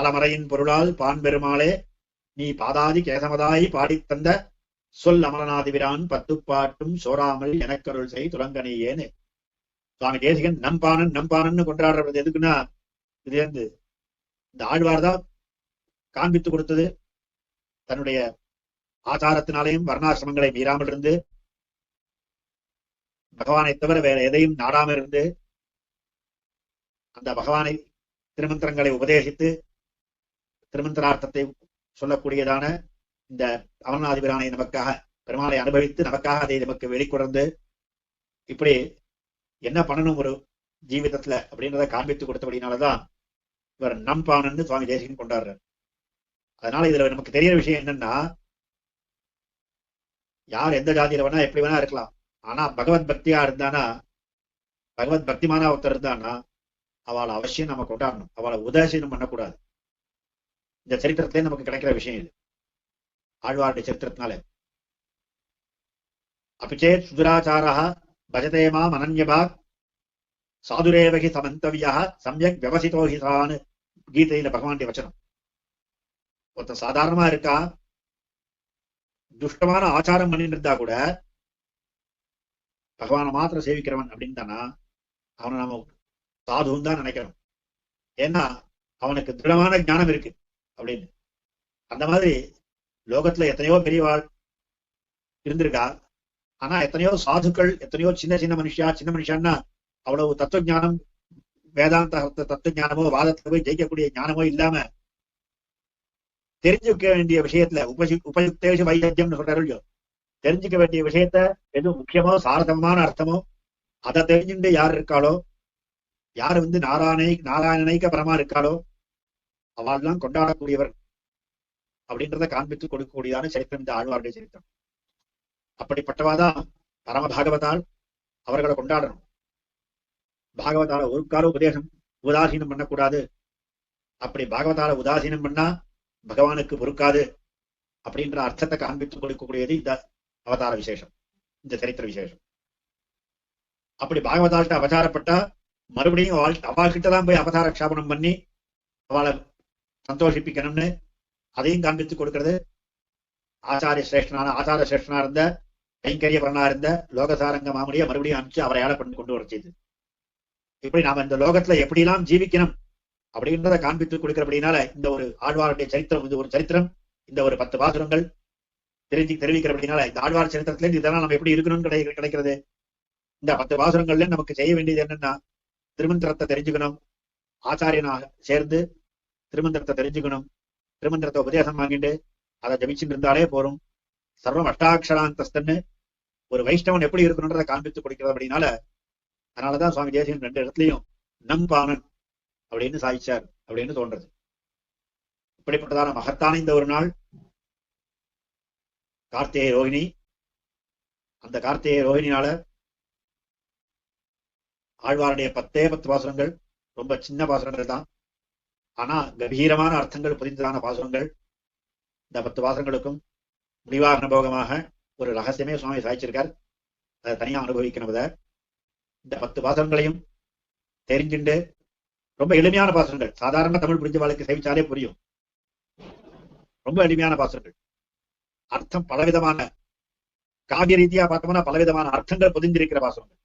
பலமறையின் பொருளால் பான் பெருமாளே நீ பாதாதி கேசமதாய் பாடித் தந்த சொல் அமரநாதிபிரான் பத்து பாட்டும் சோறாமல் எனக்கருள் செய் துலங்கனையேன்னு சுவாமி தேசிகன் நம்பானன் நம்பானன்னு கொண்டாடுறது எதுக்குன்னா இது வந்து இந்த ஆழ்வார் தான் காண்பித்து கொடுத்தது. தன்னுடைய ஆச்சாரத்தினாலேயும் வர்ணாசிரமங்களை மீறாமல் இருந்து பகவானை தவிர வேற எதையும் நாடாமல் இருந்து அந்த பகவானை திருமந்திரங்களை உபதேசித்து திருமந்திரார்த்தத்தை சொல்லக்கூடியதான இந்த அமர்நாதிபிரானை நமக்காக பெருமாளை அனுபவித்து நமக்காக அதை நமக்கு வெளிக்கொணர்ந்து இப்படி என்ன பண்ணணும் ஒரு ஜீவிதத்துல அப்படின்றத காண்பித்து கொடுத்தபடினாலதான் இவர் நம்பானன்னு சுவாமி தேசிகன் கொண்டாடுறார். அதனால இதுல நமக்கு தெரியற விஷயம் என்னன்னா யார் எந்த ஜாதியில வேணா எப்படி வேணா இருக்கலாம். ஆனா பகவத் பக்தியா இருந்தானா பகவத் பக்திமானா ஒருத்தர் இருந்தானா அவளை அவசியம் நம்ம கொண்டாடணும். அவளை உதாசீனம் பண்ணக்கூடாது. இந்த சரித்திரத்திலே நமக்கு கிடைக்கிற விஷயம் இது. ஆழ்வாருடைய சரித்திரத்தினால. அபிச்சேத் சுதுராச்சாரா பஜதே மாம் சாதுரேவகி சமந்தவியா சமயக் விவசித்தோ கீதையில பகவானுடைய வச்சனம். ஒருத்தன் சாதாரணமா இருக்கா? துஷ்டமான ஆச்சாரம் பண்ணிட்டு இருந்தா கூட பகவானை மாத்திரம் சேவிக்கிறவன் அப்படின்னு தானா அவனை நாம சாதுன்னு தான் நினைக்கிறோம். ஏன்னா அவனுக்கு திருடமான ஞானம் இருக்கு. அப்படின்னு. அந்த மாதிரி லோகத்துல எத்தனையோ பெரியவாள் இருந்திருக்கா? ஆனா எத்தனையோ சாதுக்கள் எத்தனையோ சின்ன சின்ன மனுஷா சின்ன மனுஷான்னா அவ்வளவு தத்துவ ஞானம் வேதாந்த தத்துவ ஞானமோ வாதத்துல போய் ஜெயிக்கக்கூடிய ஞானமோ இல்லாம தெரிஞ்சுக்க வேண்டிய விஷயத்துல உபசி உபயுக்தேஷ வைத்தியம்னு சொல்றாரு இல்லையோ? தெரிஞ்சுக்க வேண்டிய விஷயத்த எது முக்கியமோ சாரதமான அர்த்தமோ அதை தெரிஞ்சுட்டு யார் இருக்காளோ யார் வந்து நாராயணை நாராயணனைக்க பரமா இருக்காளோ அவள்லாம் கொண்டாடக்கூடியவர் அப்படின்றத காண்பித்து கொடுக்கக்கூடியதான சரித்திரம் இந்த ஆழ்வாருடைய சரித்திரம். அப்படிப்பட்டவாதான் பரம பாகவதால் அவர்களை கொண்டாடணும். பாகவதால ஒரு கால உபதேசம் உதாசீனம் பண்ணக்கூடாது. அப்படி பாகவதால உதாசீனம் பண்ணா பகவானுக்கு பொறுக்காது அப்படின்ற அர்த்தத்தை காண்பித்து கொடுக்கக்கூடியது இந்த அவதார விசேஷம் இந்த சரித்திர விசேஷம். அப்படி பாகவதால்கிட்ட அவதாரப்பட்டா மறுபடியும் அவள் அவள்கிட்ட தான் போய் அவதார க்ஷாபனம் பண்ணி அவளை சந்தோஷிப்பிக்கணும்னு அதையும் காண்பித்து கொடுக்கிறது. ஆச்சாரிய சிரேஷ்டனான ஆச்சார சிரேஷ்டனா இருந்த கைங்கரியபரனா இருந்த லோகசாரங்க மாமுடிய மறுபடியும் அனுப்பிச்சு அவரை ஏழை பண்ணி கொண்டு வர செய்து இப்படி நாம இந்த லோகத்துல எப்படிலாம் ஜீவிக்கணும் அப்படின்றத காண்பித்து கொடுக்கிறபடினால இந்த ஒரு ஆழ்வாருடைய சரித்திரம் இது ஒரு சரித்திரம் இந்த ஒரு பத்து பாசுரங்கள் தெரிஞ்சு தெரிவிக்கிறபடினால இந்த ஆழ்வார் சரித்திரத்துல இருந்து இதெல்லாம் நம்ம எப்படி இருக்கணும்னு கிடை கிடைக்கிறது? இந்த பத்து பாசுரங்கள்ல நமக்கு செய்ய வேண்டியது என்னன்னா திருமந்திரத்தை தெரிஞ்சுக்கணும் ஆச்சாரியனாக சேர்ந்து திருமந்திரத்தை தெரிஞ்சுக்கணும். திருமந்திரத்தை உபதேசம் வாங்கிட்டு அதை ஜபிச்சுட்டு இருந்தாலே போறோம் சர்வம் அஷ்டாட்சராந்தஸ்தன்னு ஒரு வைஷ்ணவன் எப்படி இருக்கணுன்றதை காண்பித்து கொடுக்கிறது அப்படின்னால அதனாலதான் சுவாமி தேசியன் ரெண்டு இடத்துலயும் நம்பானன் அப்படின்னு சாதிச்சார் அப்படின்னு தோன்றது. இப்படிப்பட்டதான மகத்தான இந்த ஒரு நாள். கார்த்திகை ரோஹிணி. அந்த கார்த்திகை ரோஹிணினால ஆழ்வாருடைய பத்தே பத்து பாசுரங்கள் ரொம்ப சின்ன பாசுரங்கள் தான். ஆனா கம்பீரமான அர்த்தங்கள் புரிந்ததான பாசுரங்கள் இந்த பத்து பாசுரங்களுக்கும் முடிவாக அனுபவமாக ஒரு ரகசியமே சுவாமி சாய்ச்சிருக்கார் அதை தனியா அனுபவிக்கணும் அதை இந்த பத்து பாசுரங்களையும் தெரிஞ்சுண்டு ரொம்ப எளிமையான பாசுரங்கள் சாதாரண தமிழ் புரிஞ்ச வாழ்க்கை சேவிச்சாலே புரியும். ரொம்ப எளிமையான பாசுரங்கள் அர்த்தம் பலவிதமான காவிய ரீதியா பார்த்தோம்னா பலவிதமான அர்த்தங்கள் புதிந்திருக்கிற பாசுரங்கள்